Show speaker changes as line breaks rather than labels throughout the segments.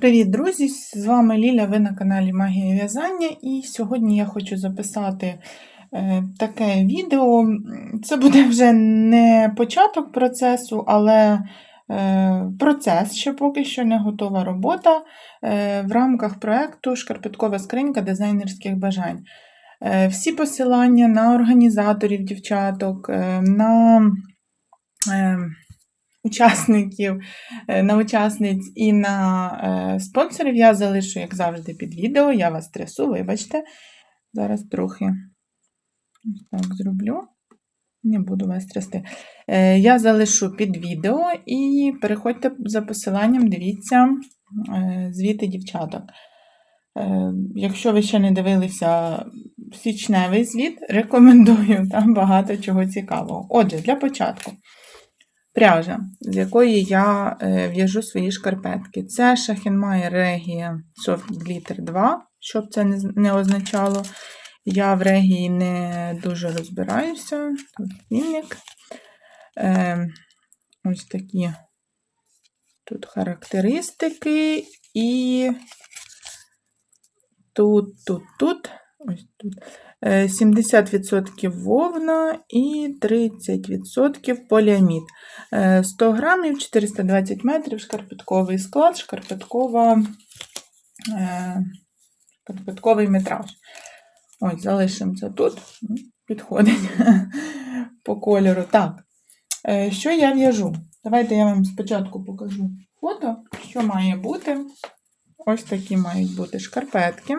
Привіт, друзі! З вами Ліля, ви на каналі Магія В'язання, і сьогодні я хочу записати е, таке відео. Це буде вже не початок процесу, але е, процес, ще поки що не готова робота е, в рамках проєкту Шкарпеткова скринька дизайнерських бажань. Всі посилання на організаторів дівчаток, на учасників, е, на учасниць і на е, спонсорів я залишу, як завжди, під відео. Я вас трясу, вибачте. Зараз трохи так зроблю. Не буду вас трясти. Е, Я залишу під відео і переходьте за посиланням, дивіться звіти дівчаток. Якщо ви ще не дивилися січневий звіт, рекомендую, там багато чого цікавого. Отже, для початку пряжа, з якої я е, в'яжу свої шкарпетки. Це Шахенмайер Регія Soft Glitter 2, щоб це не, не означало. Я в регії не дуже розбираюся. Тут вільник. Е, ось такі тут характеристики. І тут, тут, тут, ось тут. е, 70% вовна і 30% поліамід. Е, 100 грамів, 420 метрів, шкарпетковий склад, шкарпеткова, е, шкарпетковий метраж. Ось, залишимо це тут. Підходить по кольору. Так, е, що я в'яжу? Давайте я вам спочатку покажу фото, що має бути. Ось такі мають бути шкарпетки.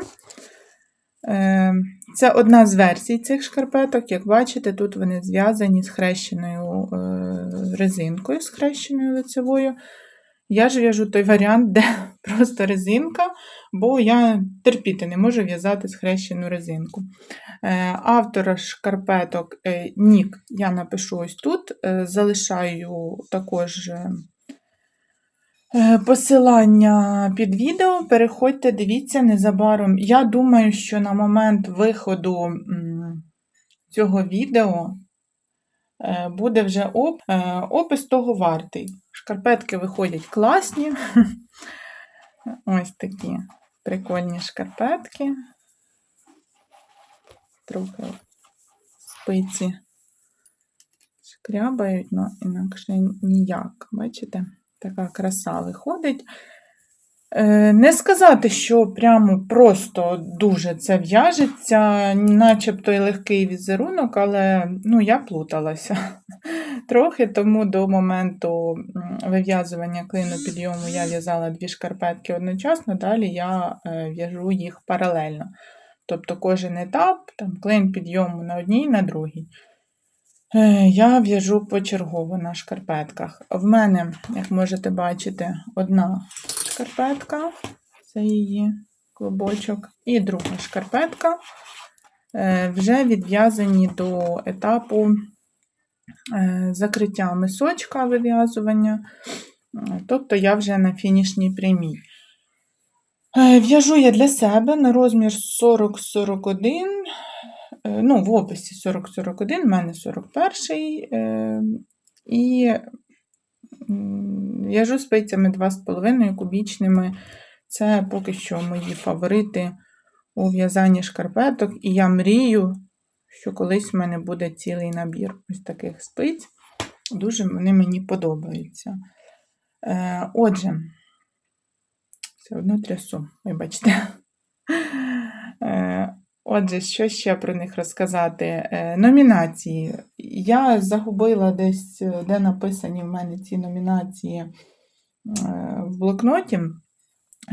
Е, Це одна з версій цих шкарпеток. Як бачите, тут вони зв'язані з хрещеною е, резинкою, з хрещеною лицевою. Я ж в'яжу той варіант, де просто резинка, бо я терпіти не можу в'язати з хрещену резинку. Е, Автора шкарпеток Нік я напишу ось тут. Залишаю також посилання під відео. Переходьте, дивіться незабаром. Я думаю, що на момент виходу цього відео е, буде вже оп, е, опис того вартий. Шкарпетки виходять класні. Ось такі прикольні шкарпетки. Трохи спиці шкрябають, але інакше ніяк. Бачите? Така краса виходить. Е, Не сказати, що прямо просто дуже це в'яжеться, начебто й легкий візерунок, але ну, я плуталася трохи, тому до моменту вив'язування клину підйому я в'язала дві шкарпетки одночасно, далі я е, в'яжу їх паралельно. Тобто кожен етап, там, клин підйому на одній, на другій. Е, Я в'яжу почергово на шкарпетках. В мене, як можете бачити, одна шкарпетка, це її клубочок, і друга шкарпетка е, вже відв'язані до етапу е, закриття мисочка вив'язування. Тобто я вже на фінішній прямій. В'яжу я для себе на розмір 40-41. Е, Ну, в описі 40-41, в мене 41. е, І в'яжу спицями 2,5 кубічними. Це поки що мої фаворити у в'язанні шкарпеток. І я мрію, що колись в мене буде цілий набір ось таких спиць. Дуже вони мені подобаються. Е, Отже, все одно трясу, вибачте. Отже, що ще про них розказати? Е, Номінації. Я загубила десь, е, де написані в мене ці номінації е, в блокноті.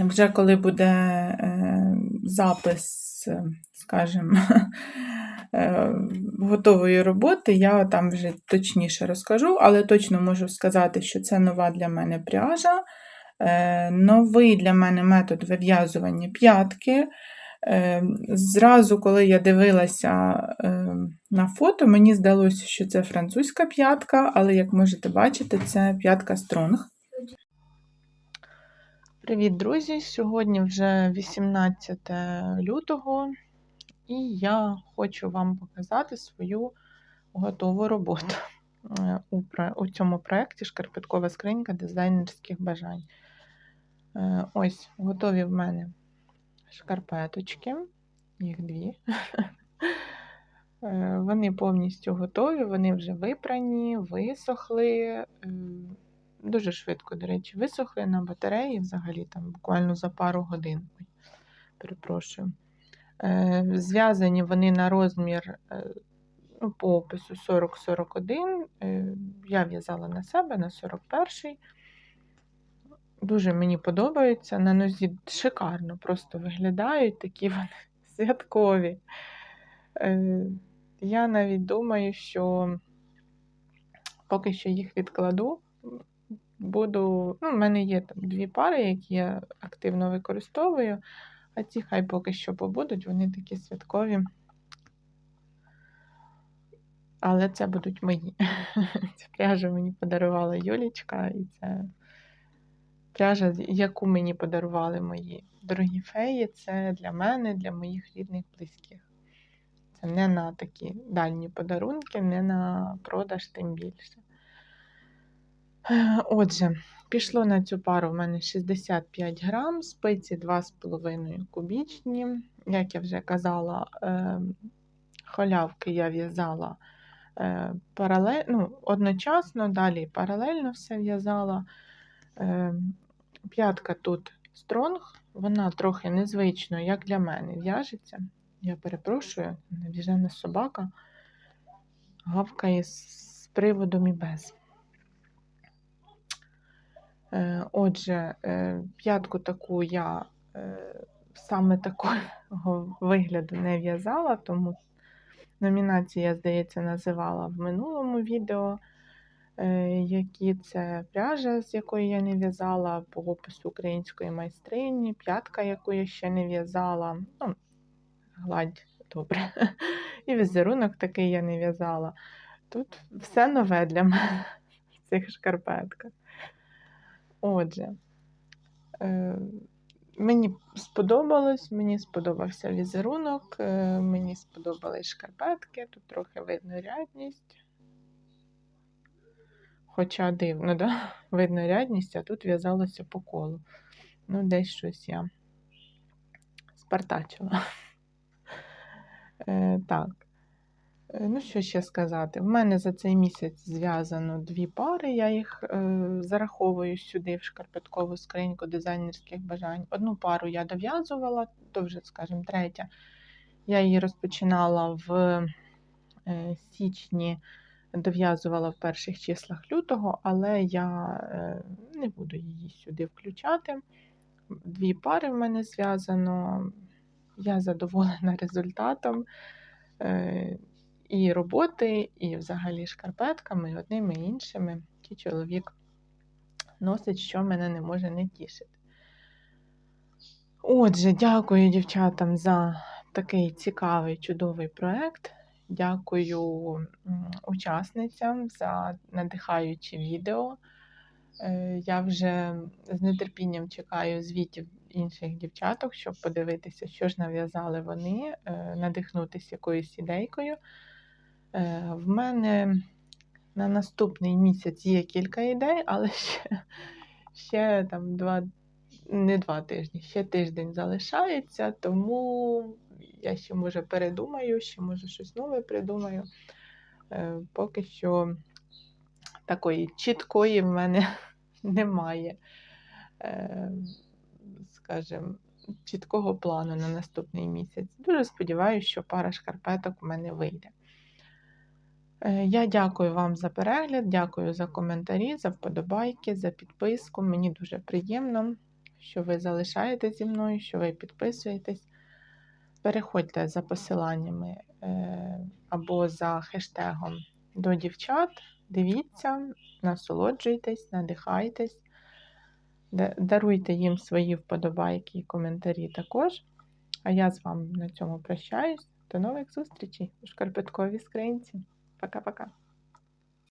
Вже коли буде запис, скажімо, готової роботи, я там вже точніше розкажу, але точно можу сказати, що це нова для мене пряжа. Новий для мене метод вив'язування п'ятки. Е, Зразу, коли я дивилася е, на фото, мені здалося, що це французька п'ятка, але, як можете бачити, це п'ятка Стронг. Привіт, друзі! Сьогодні вже 18 лютого, і я хочу вам показати свою готову роботу е, у, у цьому проєкті Шкарпеткова скринька дизайнерських бажань. Е, Ось, готові в мене шкарпеточки, їх дві. Е, Вони повністю готові, вони вже випрані, висохли. е, Дуже швидко, до речі, висохли на батареї взагалі там буквально за пару годин. Перепрошую. Е, Зв'язані вони на розмір ну, по опису 40-41. Е, Я в'язала на себе на 41-й. Дуже мені подобаються. На нозі шикарно просто виглядають, такі вони святкові. Е, Я навіть думаю, що поки що їх відкладу. Буду, ну, в мене є там дві пари, які я активно використовую, а ці хай поки що побудуть, вони такі святкові. Але це будуть мої. Ця пряжа мені подарувала Юлічка, і це пряжа, яку мені подарували мої дорогі феї, це для мене, для моїх рідних близьких. Це не на такі дальні подарунки, не на продаж, тим більше. Е, Отже, пішло на цю пару в мене 65 грам, спиці 2,5 кубічні. Як я вже казала, е, халявки я в'язала е, паралель, ну, одночасно, далі паралельно все в'язала. П'ятка тут стронг, вона трохи незвично, як для мене, в'яжеться. Я перепрошую, навіжена собака гавкає з приводом і без. Е, Отже, е, п'ятку таку я е, саме такого вигляду не в'язала, тому номінації, я, здається, називала в минулому відео, які це пряжа, з якої я не в'язала, по опису української майстрині, п'ятка, яку я ще не в'язала. Ну, гладь добре. І візерунок такий я не в'язала. Тут все нове для мене в цих шкарпетках. Отже, е, мені сподобалось, мені сподобався візерунок, е, мені сподобались шкарпетки, тут трохи видно рядність. Хоча дивно, да? видно рядність, а тут в'язалося по колу. Ну, десь щось я спартачила. Е, так. Е, Ну, що ще сказати? В мене за цей місяць зв'язано дві пари, я їх е, зараховую сюди в шкарпеткову скриньку дизайнерських бажань. Одну пару я дов'язувала, то вже, скажімо, третя. Я її розпочинала в е, січні, дов'язувала в перших числах лютого, але я е, не буду її сюди включати. Дві пари в мене зв'язано. Я задоволена результатом. Е, і роботи, і взагалі шкарпетками, одними і іншими, які чоловік носить, що мене не може не тішити. Отже, дякую дівчатам за такий цікавий, чудовий проєкт. Дякую учасницям за надихаючі відео. Е, Я вже з нетерпінням чекаю звітів інших дівчаток, щоб подивитися, що ж нав'язали вони, е, надихнутися якоюсь ідейкою. Е, В мене на наступний місяць є кілька ідей, але ще, ще там два, не два тижні, ще тиждень залишається, тому я ще може передумаю, ще може щось нове придумаю. Е, Поки що такої чіткої в мене немає, е, скажімо, чіткого плану на наступний місяць. Дуже сподіваюся, що пара шкарпеток у мене вийде. Е, Я дякую вам за перегляд, дякую за коментарі, за вподобайки, за підписку. Мені дуже приємно, що ви залишаєтесь зі мною, що ви підписуєтесь. Переходьте за посиланнями е, або за хештегом до дівчат. Дивіться, насолоджуйтесь, надихайтесь, даруйте їм свої вподобайки і коментарі також. А я з вами на цьому прощаюсь. До нових зустрічей у шкарпетковій скринці. Пока-пока.